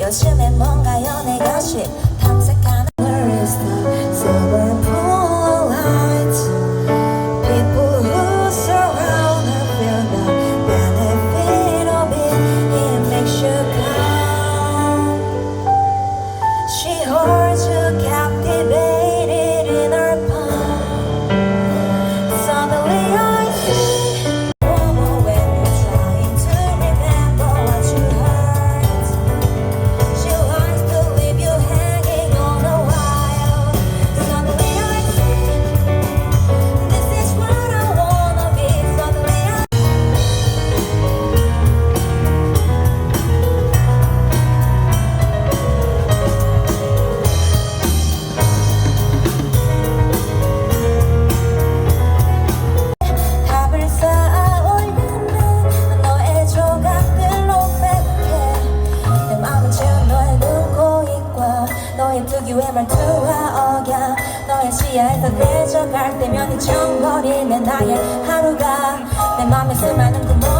요즘엔 뭔가 연애가 식 기회만 투하어겨 너의 시야에서 내져갈 때면 이 정거리는 나의 하루가 내 맘에 쓸만한 구멍